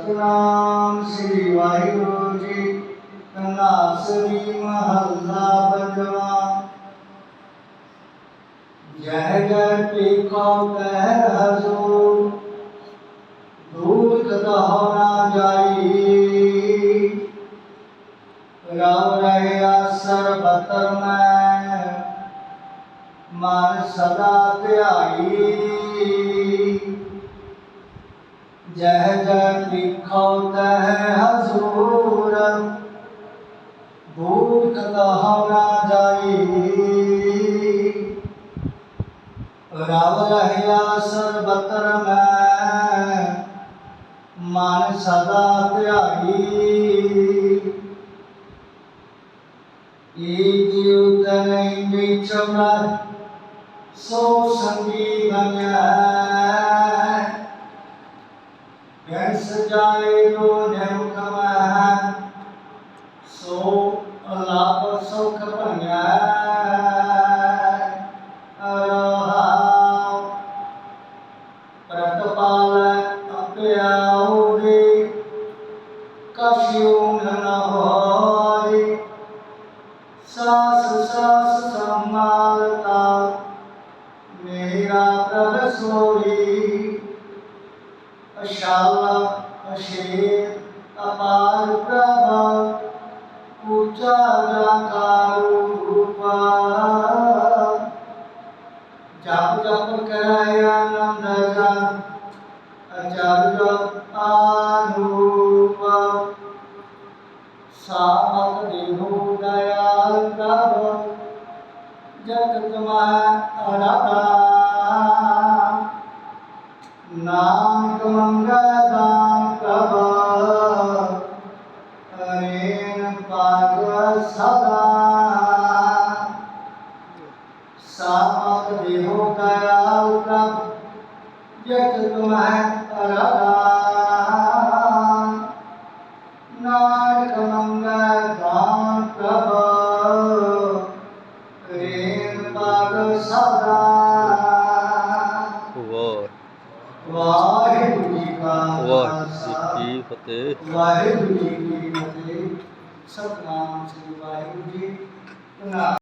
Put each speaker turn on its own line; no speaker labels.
ਸਤਨਾਮ ਸ੍ਰੀ ਵਾਹਿਗੁਰੂ ਜੀ। ਕਨਾਸਰੀ ਮਹੱਲਾ ਪੰਜਵਾ। ਜਹ ਜਹ ਪੀਖੋ ਕਹਿ ਹਜ਼ੂਰ ਦੂਰ ਕਦਹੁ ਨਾ ਜਾਈ ਰਾਮ ਰਹਿਆ ਸਰਬਤਰ ਮੈਂ। ਮਨ ਸਦਾ ਧਿਆਈ। ਜਹ ਜਹ ਲਿਖੋ ਤਹ ਹਜ਼ੂਰ। ਭੂਤ ਕਹ ਨਾ ਜਾਈ। ਰਾਮ ਰਹਿਆ ਸਰਬਤਰ ਮੈਂ, ਮਨ ਸਦਾ ਧਿਆਈ। ਈ ਜਿਉ ਤਨੈ ਵਿਚਮਾ ਸੋ ਸੰਗੀ ਬਣਿਆ। ਗੈਸ ਜਾਏ ਲੋ ਨਮ ਕਮਾ ਸੋ ਅਲਾਪ ਸੁਖ ਭੰਗਿਆ ਅਰਹਾ ਪ੍ਰਤਪਾਲ ਅਪਿਆਉਰੀ ਕਛਿਉ ਨ ਹੋਈ ਸਾਸ ਸਾਸ ਸੰਮਾਲਤਾ ਮੇਰਾ ਪ੍ਰਭ ਸੋਈ ਅਸ਼ਾਲਾ, ਅਸ਼ੇਰ, ਅਪਾਰ ਪ੍ਰਭ ਉੱਚਾ ਜਾਕਾਰੂ ਰੂਪਾ। ਜਪ ਜਪ ਕਰਾਇ ਆਨੰਦ ਜਨ ਅਚਰਜ ਆਨੂਪ। ਸਾਮਤ ਦੇਹੋ ਦਇਆਲ ਪ੍ਰਭ, ਜਗਤ ਮਹਿ ਅਰਾਧਾ। ਨਾਨਕ ਮੰਗਲ ਦਾਨ ਪ੍ਰਭ ਅਰੇਨ ਪਾਗ ਸਦਾ। ਸਾਮਤ ਦੇਹੋ ਦਇਆਲ ਪ੍ਰਭ ਜਗਤ ਮਹਿ ਅਰਾਧਾ ਨਾਨਕ ਮੰਗਲ ਦਾਨ ਪ੍ਰਭ, ਰੇਨ ਪਾਗ ਸਦਾ। ਵਾਹਿਗੁਰੂ ਜੀ ਕਾ
ਵਾਹਿਗੁਰੂ
ਖਾਲਸਾ
ਜੀ ਕੀ ਫਤਿਹ।
ਵਾਹਿਗੁਰੂ ਜੀ ਕੀ ਫਤਿਹ। ਸਤਨਾਮ ਸ੍ਰੀ ਵਾਹਿਗੁਰੂ ਜੀ। ਧੰਨਵਾਦ।